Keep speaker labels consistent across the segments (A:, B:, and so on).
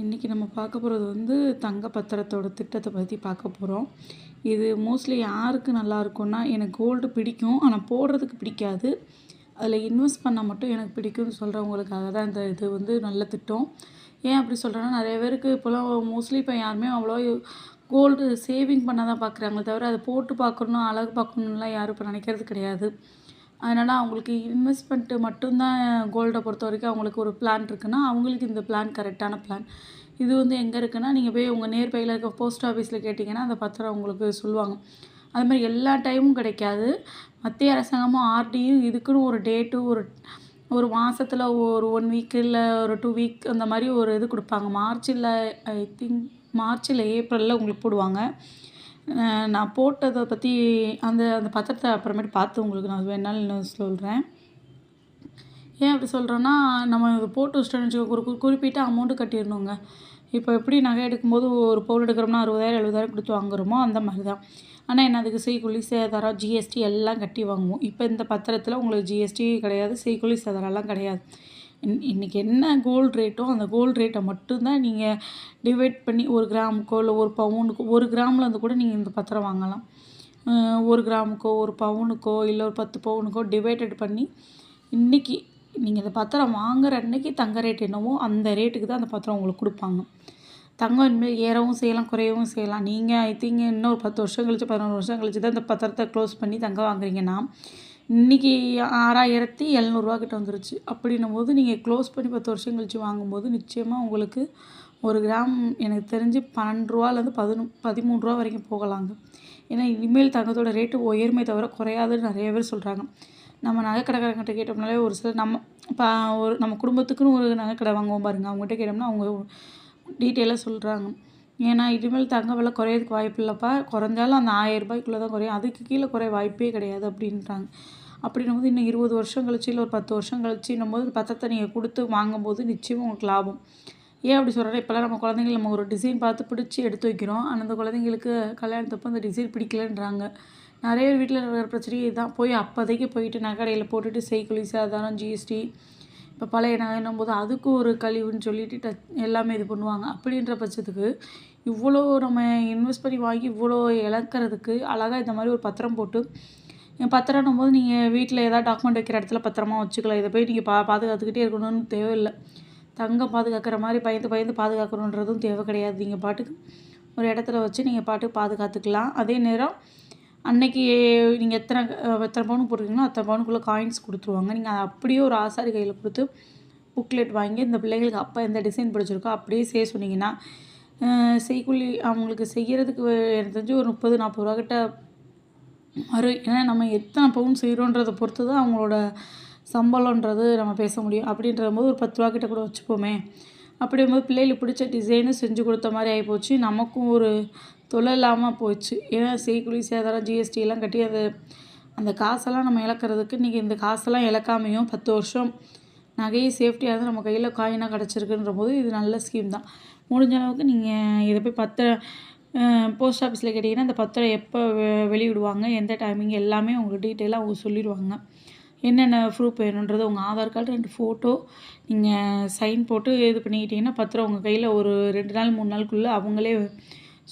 A: இன்றைக்கி நம்ம பார்க்க போகிறது வந்து தங்க பத்திரத்தோட திட்டத்தை பற்றி பார்க்க போகிறோம் இது மோஸ்ட்லி யாருக்கு நல்லா இருக்கும்னா எனக்கு கோல்டு பிடிக்கும். ஆனால் போடுறதுக்கு பிடிக்காது. அதில் இன்வெஸ்ட் பண்ணால் மட்டும் எனக்கு பிடிக்கும்னு சொல்கிறவங்களுக்காக தான் இந்த இது வந்து நல்ல திட்டம். ஏன் அப்படி சொல்கிறேன்னா நிறைய பேருக்கு இப்போலாம் மோஸ்ட்லி இப்போ யாருமே அவ்வளோ கோல்டு சேவிங் பண்ண தான் பார்க்குறாங்களே தவிர அதை போட்டு பார்க்கணும் அழகு பார்க்கணுன்னுலாம் யாரும் இப்போ நினைக்கிறது கிடையாது. அதனால் அவங்களுக்கு இன்வெஸ்ட்மெண்ட்டு மட்டும்தான் கோல்டை பொறுத்த வரைக்கும் அவங்களுக்கு ஒரு பிளான் இருக்குன்னா அவங்களுக்கு இந்த பிளான் கரெக்டான பிளான் இது வந்து எங்கே இருக்குன்னா நீங்கள் போய் உங்கள் நேர்பையில் இருக்க போஸ்ட் ஆஃபீஸில் கேட்டிங்கன்னா அந்த பத்திரம் உங்களுக்கு சொல்லுவாங்க. அது மாதிரி எல்லா டைமும் கிடைக்காது. மத்திய அரசாங்கமும் ஆர்டியும் இதுக்குன்னு ஒரு டேட்டு ஒரு ஒரு மாதத்தில் ஒரு ஒன் வீக் இல்லை ஒரு டூ வீக் அந்த மாதிரி ஒரு இது கொடுப்பாங்க. மார்ச்சில் ஐ திங்க் மார்ச்சில் ஏப்ரலில் உங்களுக்கு போடுவாங்க. நான் போட்டதை பற்றி அந்த அந்த பத்திரத்தை அப்புறமேட்டு பார்த்து உங்களுக்கு நான் வேணாலும் இன்னும் சொல்கிறேன் ஏன் அப்படி சொல்கிறேன்னா நம்ம இது போட்டு வச்சிட்டோம்னு வச்சுக்கோ ஒரு குறிப்பிட்ட அமௌண்ட்டு கட்டிடணுங்க. இப்போ எப்படி நகை எடுக்கும்போது ஒரு பவுன் எடுக்கிறோம்னா அறுபதாயிரம் எழுபதாயிரம் கொடுத்து வாங்குறோமோ அந்த மாதிரி தான் ஆனால் என்ன அதுக்கு செய்கூலி சேதாரம் ஜிஎஸ்டி எல்லாம் கட்டி வாங்குவோம். இப்போ இந்த பத்திரத்தில் உங்களுக்கு ஜிஎஸ்டி கிடையாது செய்கூலி சேதாரம்லாம் கிடையாது. இன் இன்றைக்கி என்ன கோல்டு ரேட்டோ அந்த கோல்டு ரேட்டை மட்டும்தான் நீங்கள் டிவைட் பண்ணி ஒரு கிராமுக்கோ இல்லை ஒரு பவுனுக்கோ ஒரு கிராமில் இருந்து கூட நீங்கள் இந்த பத்திரம் வாங்கலாம். ஒரு கிராமுக்கோ ஒரு பவுனுக்கோ இல்லை ஒரு பத்து பவுனுக்கோ டிவைடட் பண்ணி இன்றைக்கி நீங்கள் இந்த பத்திரம் வாங்குற அன்னைக்கு தங்க ரேட் என்னவோ அந்த ரேட்டுக்கு தான் அந்த பத்திரம் உங்களுக்கு கொடுப்பாங்க. தங்கம் இனிமேல் ஏறவும் செய்யலாம் குறையவும் செய்யலாம். நீங்கள் ஐ திங்க் இன்னும் ஒரு பத்து வருஷம் கழிச்சு பதினொரு வருஷம் கழிச்சு தான் இந்த பத்திரத்தை க்ளோஸ் பண்ணி தங்கம் வாங்குறீங்கன்னா இன்றைக்கி ஆறாயிரத்தி எழுநூறுவா கிட்ட வந்துருச்சு. அப்படின்னும் போது நீங்கள் க்ளோஸ் பண்ணி பத்து வருஷம் கழித்து வாங்கும்போது நிச்சயமாக உங்களுக்கு ஒரு கிராம் எனக்கு தெரிஞ்சு பன்னெண்டு ரூபாலேருந்து பதினொ பதிமூணு ரூபா வரைக்கும் போகலாங்க. ஏன்னா இனிமேல் தங்கத்தோட ரேட்டு உயர்மை தவிர குறையாதுன்னு நிறைய பேர் சொல்கிறாங்க நம்ம நகைக்கடைக்காரங்கிட்ட கேட்டோம்னாலே ஒரு சில நம்ம இப்போ ஒரு நம்ம குடும்பத்துக்குன்னு ஒரு நகைக்கடை வாங்குவோம் பாருங்க. அவங்ககிட்ட கேட்டோம்னா அவங்க டீட்டெயிலாக சொல்கிறாங்க ஏன்னா இனிமேல் தங்க விலை குறையிறதுக்கு வாய்ப்பு இல்லைப்பா குறைஞ்சாலும் அந்த ஆயிரம் ரூபாய்க்குள்ளே தான் குறையும். அதுக்கு கீழே குறைய வாய்ப்பே கிடையாது அப்படின்றாங்க. அப்படின்னும் போது இன்னும் இருபது வருஷம் கழிச்சு இல்லை ஒரு பத்து வருஷம் கழிச்சுன்னும் போது பத்திரத்தை நீங்கள் கொடுத்து வாங்கும்போது நிச்சயம் உங்களுக்கு லாபம். ஏன் அப்படி சொல்கிறேன் இப்போல்லாம் நம்ம குழந்தைங்க நம்ம ஒரு டிசைன் பார்த்து பிடிச்சி எடுத்து வைக்கிறோம். ஆனால் அந்த குழந்தைங்களுக்கு கல்யாணத்தப்போ அந்த டிசைன் பிடிக்கலன்றாங்க. நிறைய வீட்டில் இருக்கிற பிரச்சனையே இதுதான் போய் அப்போதைக்கு போயிட்டு நகைக்கடையில் போட்டுட்டு செய்கொலி சாதாரணம் ஜிஎஸ்டி இப்போ பழைய நகைன்னும் போது அதுக்கு ஒரு கழிவுன்னு சொல்லிட்டு டச் எல்லாமே இது பண்ணுவாங்க. அப்படின்ற பட்சத்துக்கு இவ்வளோ நம்ம இன்வெஸ்ட் பண்ணி வாங்கி இவ்வளோ இழக்கிறதுக்கு அழகாக இந்த மாதிரி ஒரு பத்திரம் போட்டு பத்திரம்னும் போது நீங்கள் வீட்டில் ஏதாவது டாக்குமெண்ட் வைக்கிற இடத்துல பத்திரமா வச்சுக்கலாம். இதை போய் நீங்கள் பா பாதுகாத்துக்கிட்டே இருக்கணும்னு தேவையில்லை. தங்கம் பாதுகாக்கிற மாதிரி பயந்து பயந்து பாதுகாக்கணுன்றதும் தேவை கிடையாது. நீங்கள் பாட்டுக்கு ஒரு இடத்துல வச்சு நீங்கள் பாட்டு பாதுகாத்துக்கலாம். அதே நேரம் அன்னைக்கு நீங்கள் எத்தனை எத்தனை பவுன் போட்டிருக்கீங்களோ அத்தனை பவுனுக்குள்ளே காயின்ஸ் கொடுத்துருவாங்க. நீங்கள் அதை அப்படியே ஒரு ஆசாரி கையில் கொடுத்து புக்லெட் வாங்கி இந்த பிள்ளைங்களுக்கு அப்போ எந்த டிசைன் பிடிச்சிருக்கோ அப்படியே செய்ய சொன்னீங்கன்னா அஹ், செய்கூலி அவங்களுக்கு செய்கிறதுக்கு எனக்கு தெரிஞ்சு ஒரு முப்பது நாற்பது ரூபா கிட்ட மறு ஏன்னா நம்ம எத்தனை பவுன் செய்கிறோன்றதை பொறுத்து தான் அவங்களோட சம்பளன்றது நம்ம பேச முடியும். அப்படின்ற போது ஒரு பத்து ரூபா கிட்ட கூட வச்சுப்போமே. அப்படிங்கும்போது பிள்ளைகளுக்கு பிடிச்ச டிசைனும் செஞ்சு கொடுத்த மாதிரி ஆகிப்போச்சு நமக்கும் ஒரு தொலை இல்லாமல் போச்சு. ஏன்னா செய்கூலி சேதாரம் ஜிஎஸ்டி எல்லாம் கட்டி அது அந்த காசெல்லாம் நம்ம இழக்கிறதுக்கு நீங்கள் இந்த காசெல்லாம் இழக்காமையும் பத்து வருஷம் நகையை சேஃப்டியாக இருந்து நம்ம கையில் காயினாக கிடச்சிருக்குன்ற போது இது நல்ல ஸ்கீம் தான். முடிஞ்ச அளவுக்கு நீங்கள் இதை போய் பத்திர போஸ்ட் ஆஃபீஸில் கேட்டிங்கன்னா அந்த பத்திரம் எப்போ வெளியிடுவாங்க எந்த டைமிங் எல்லாமே உங்களுக்கு டீட்டெயிலாக அவங்க சொல்லிடுவாங்க. என்னென்ன ப்ரூஃப் வேணுன்றது உங்கள் ஆதார் கார்டு ரெண்டு ஃபோட்டோ நீங்கள் சைன் போட்டு இது பண்ணிக்கிட்டிங்கன்னா பத்திரம் உங்கள் கையில் ஒரு ரெண்டு நாள் மூணு நாளுக்குள்ளே அவங்களே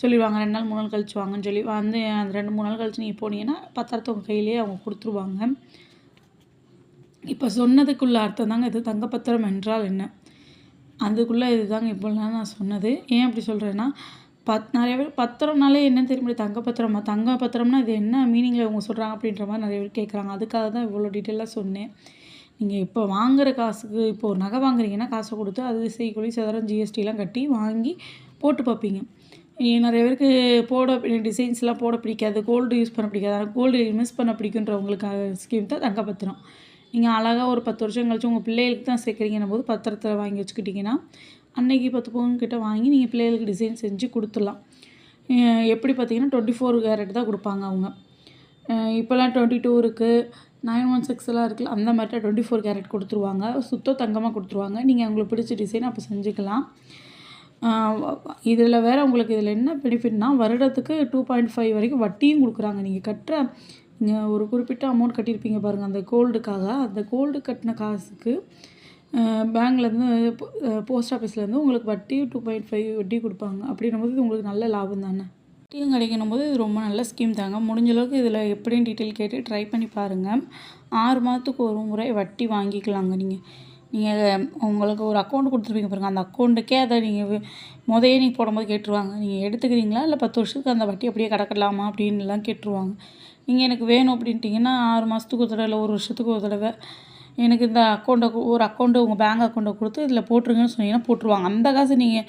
A: சொல்லிடுவாங்க. ரெண்டு நாள் மூணு நாள் கழிச்சு வாங்கன்னு சொல்லி வந்து அந்த ரெண்டு மூணு நாள் கழிச்சு நீங்கள் போனீங்கன்னா பத்திரத்தை உங்கள் கையிலேயே அவங்க கொடுத்துருவாங்க. இப்போ சொன்னதுக்குள்ள அர்த்தம் தாங்க இது தங்கப்பத்திரம் என்றால் என்ன? அதுக்குள்ளே இதுதாங்க இப்போலாம் நான் சொன்னது. ஏன் அப்படி சொல்கிறேன்னா பத் நிறைய பேர் பத்திரம்னாலே என்னன்னு தெரிய தங்க பத்திரமா தங்க பத்திரம்னா இது என்ன மீனிங்கில் இவங்க சொல்கிறாங்க அப்படின்ற மாதிரி நிறைய பேர் கேட்குறாங்க அதுக்காக தான் இவ்வளோ டீட்டெயிலாக சொன்னேன். நீங்கள் இப்போ வாங்குற காசுக்கு இப்போ ஒரு நகை வாங்குறீங்கன்னா காசை கொடுத்து அது செய்கூலி சேதாரம் ஜிஎஸ்டிலாம் கட்டி வாங்கி போட்டு பார்ப்பீங்க. நிறைய பேருக்கு போட டிசைன்ஸ்லாம் போட பிடிக்காது. கோல்டு யூஸ் பண்ண பிடிக்காது. ஆனால் கோல்டு இன்வெஸ்ட் பண்ண பிடிக்குன்றவங்களுக்காக ஸ்கீம் தான் தங்க பத்திரம் நீங்கள் அழகாக ஒரு பத்து வருஷம் கழிச்சு உங்கள் பிள்ளைகளுக்கு தான் சேர்க்குறீங்கன்னும் போது பத்திரத்தில் வாங்கி வச்சுக்கிட்டிங்கன்னா அன்னைக்கு பத்து பவுன் கிட்ட வாங்கி நீங்கள் பிள்ளைகளுக்கு டிசைன் செஞ்சு கொடுத்துடலாம். எப்படி பார்த்தீங்கன்னா டுவெண்ட்டி ஃபோர் கேரட் தான் கொடுப்பாங்க அவங்க. இப்போல்லாம் டுவெண்ட்டி டூ இருக்குது நைன் ஒன் சிக்ஸ் எல்லாம் இருக்குல்ல அந்த மாதிரி டுவெண்ட்டி ஃபோர் கேரட் கொடுத்துருவாங்க. சுத்த தங்கமாக கொடுத்துருவாங்க. நீங்கள் உங்களுக்கு பிடிச்ச டிசைன் அப்போ செஞ்சுக்கலாம். இதில் வேறு உங்களுக்கு இதில் என்ன பெனிஃபிட்னா வருடத்துக்கு டூ பாயிண்ட் ஃபைவ் வரைக்கும் வட்டியும் கொடுக்குறாங்க. நீங்கள் கட்டுற நீங்கள் ஒரு குறிப்பிட்ட அமௌண்ட் கட்டியிருப்பீங்க பாருங்கள் அந்த கோல்டுக்காக அந்த கோல்டு கட்டின காசுக்கு பேங்க்லேருந்து போஸ்ட் ஆஃபீஸ்லேருந்து உங்களுக்கு வட்டி டூ பாயிண்ட் ஃபைவ் வட்டி கொடுப்பாங்க. அப்படின்னும் போது உங்களுக்கு நல்ல லாபம் தானே? வட்டியும் கிடைக்கணும் போது இது ரொம்ப நல்ல ஸ்கீம் தாங்க. முடிஞ்ச அளவுக்கு இதில் எப்படின்னு டீட்டெயில் கேட்டு ட்ரை பண்ணி பாருங்கள் ஆறு மாதத்துக்கு ஒரு முறை வட்டி வாங்கிக்கலாங்க நீங்கள் நீங்கள் உங்களுக்கு ஒரு அக்கௌண்ட் கொடுத்துருப்பீங்க பாருங்கள் அந்த அக்கௌண்ட்டுக்கே அதை நீங்கள் முதையே நீங்கள் போடும்போது கேட்டுருவாங்க. நீங்கள் எடுத்துக்கிறீங்களா? இல்லை பத்து வருஷத்துக்கு அந்த வட்டி அப்படியே கிடக்கலாமா? அப்படின்லாம் கேட்டுருவாங்க. நீங்கள் எனக்கு வேணும் அப்படின்ட்டிங்கன்னா ஆறு மாதத்துக்கு ஒரு தடவை இல்லை ஒரு வருஷத்துக்கு ஒரு தடவை எனக்கு இந்த அக்கௌண்ட்டை ஒரு அக்கௌண்ட்டு உங்கள் பேங்க் அக்கௌண்ட்டை கொடுத்து இதில் போட்டுருங்கன்னு சொன்னீங்கன்னா போட்டுருவாங்க. அந்த காசு நீங்கள்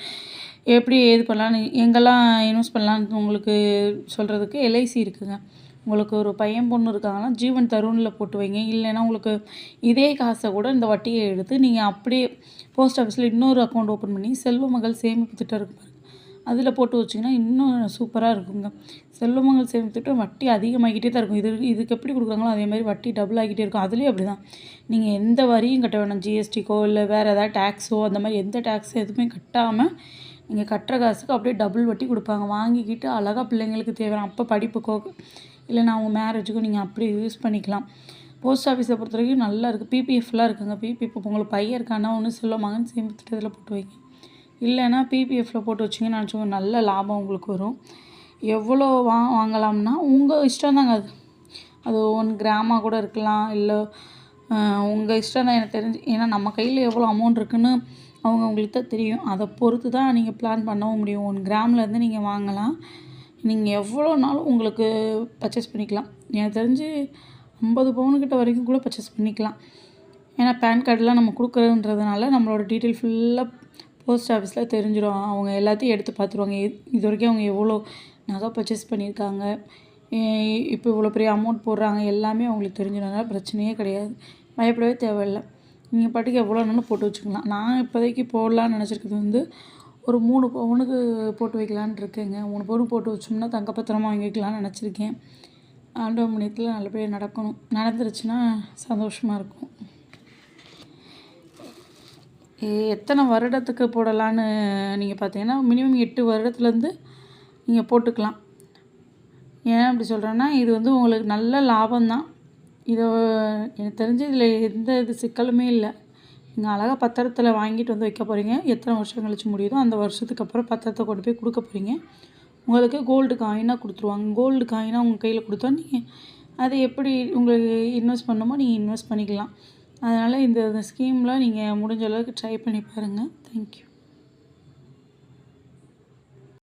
A: எப்படி இது பண்ணலான்னு எங்கெல்லாம் இன்வெஸ்ட் பண்ணலான்னு உங்களுக்கு சொல்கிறதுக்கு எல்ஐசி இருக்குங்க. உங்களுக்கு ஒரு பையன் பொண்ணு இருக்காங்கன்னா ஜீவன் தருணில் போட்டு வைங்க. இல்லைன்னா உங்களுக்கு இதே காசை கூட இந்த வட்டியை எடுத்து நீங்கள் அப்படியே போஸ்ட் ஆஃபீஸில் இன்னொரு அக்கௌண்ட் ஓப்பன் பண்ணி செல்வ மகள் சேமிப்பு திட்டம் இருக்கு பாருங்க. அதில் போட்டு வச்சிங்கன்னா இன்னும் சூப்பராக இருக்குங்க. செல்வமங்கள் மகள் சேமிப்பு திட்டம் வட்டி அதிகமாகிக்கிட்டே தான் இருக்கும். இது இதுக்கு எப்படி கொடுக்குறாங்களோ அதே மாதிரி வட்டி டபுள் ஆகிக்கிட்டே இருக்கும். அதுலேயும் அப்படி தான். நீங்கள் எந்த வரியும் கட்ட வேணாம். ஜிஎஸ்டிக்கோ இல்லை வேறு ஏதாவது டேக்ஸோ அந்த மாதிரி எந்த டேக்ஸோ எதுவுமே கட்டாமல் நீங்கள் கட்டுற காசுக்கு அப்படியே டபுள் வட்டி கொடுப்பாங்க. வாங்கிக்கிட்டு அழகாக பிள்ளைங்களுக்கு தேவையான அப்போ படிப்புக்கோ இல்லைனா அவங்க மேரேஜுக்கும் நீங்கள் அப்படியே யூஸ் பண்ணிக்கலாம். போஸ்ட் ஆஃபீஸை பொறுத்த வரைக்கும் நல்லா இருக்குது பிபிஎஃப்லாம் இருக்குங்க. பிபிஎஃப் உங்களுக்கு பையன் இருக்கான்னா ஒன்று சொல்ல மகன் இதில் போட்டு வைங்க. இல்லைன்னா பிபிஎஃப்பில் போட்டு வச்சிங்கன்னு நினச்சோங்க நல்ல லாபம் உங்களுக்கு வரும். எவ்வளோ வா வாங்கலாம்னா உங்கள் இஷ்டம் தாங்க அது. அது ஒன் கிராமாக கூட இருக்கலாம் இல்லை உங்கள் இஷ்டம் தான் எனக்கு தெரிஞ்சு ஏன்னா நம்ம கையில் எவ்வளோ அமௌண்ட் இருக்குன்னு அவங்க உங்களுக்கு தான் தெரியும். அதை பொறுத்து தான் நீங்கள் பிளான் பண்ணவும் முடியும். ஒன் கிராம்லேருந்து நீங்கள் வாங்கலாம். நீங்கள் எவ்வளோனாலும் உங்களுக்கு பர்ச்சேஸ் பண்ணிக்கலாம். எனக்கு தெரிஞ்சு ஐம்பது பவுனுக்கிட்ட வரைக்கும் கூட பர்ச்சேஸ் பண்ணிக்கலாம். ஏன்னா பேன் கார்டெலாம் நம்ம கொடுக்குறதுன்றதுனால நம்மளோட டீட்டெயில் ஃபுல்லாக போஸ்ட் ஆஃபீஸில் தெரிஞ்சிடும். அவங்க எல்லாத்தையும் எடுத்து பார்த்துருவாங்க. இது வரைக்கும் அவங்க எவ்வளோ நகை பர்ச்சேஸ் பண்ணியிருக்காங்க. இப்போ இவ்வளோ பெரிய அமௌண்ட் போடுறாங்க. எல்லாமே அவங்களுக்கு தெரிஞ்சிடும். பிரச்சனையே கிடையாது. பயப்படவே தேவையில்லை. நீங்கள் பாட்டுக்கு எவ்வளோ வேணாலும் போட்டு வச்சுக்கலாம். நான் இப்போதைக்கு போடலான்னு நினச்சிருக்கிறது வந்து ஒரு மூணு பவுனுக்கு போட்டு வைக்கலான்னு இருக்கேங்க. மூணு பவுன் போட்டு வச்சோம்னா தங்க பத்திரமா வாங்கி வைக்கலான்னு நினச்சிருக்கேன். ஆண்டவ முனியத்தில் நல்லபடியாக நடக்கணும். நடந்துருச்சுன்னா சந்தோஷமாக இருக்கும். எத்தனை வருடத்துக்கு போடலான்னு நீங்கள் பார்த்தீங்கன்னா மினிமம் எட்டு வருடத்துலேருந்து நீங்கள் போட்டுக்கலாம். ஏன் அப்படி சொல்கிறேன்னா இது வந்து உங்களுக்கு நல்ல லாபம் தான் இதை எனக்கு தெரிஞ்சு இதில் எந்த இது சிக்கலுமே இல்லை. நீங்கள் அழகாக பத்திரத்தில் வாங்கிட்டு வந்து வைக்க போகிறீங்க எத்தனை வருஷம் கழிச்சு முடியுதோ அந்த வருஷத்துக்கு அப்புறம் பத்திரத்தை கொண்டு போய் கொடுக்க போகிறீங்க உங்களுக்கு கோல்டு காயினாக கொடுத்துருவாங்க. கோல்டு காயினாக உங்கள் கையில் கொடுத்தா நீங்கள் அதை எப்படி உங்களுக்கு இன்வெஸ்ட் பண்ணணுமோ நீங்கள் இன்வெஸ்ட் பண்ணிக்கலாம். அதனால் இந்த ஸ்கீம்லாம் நீங்கள் முடிஞ்ச அளவுக்கு ட்ரை பண்ணி பாருங்கள் தேங்க்யூ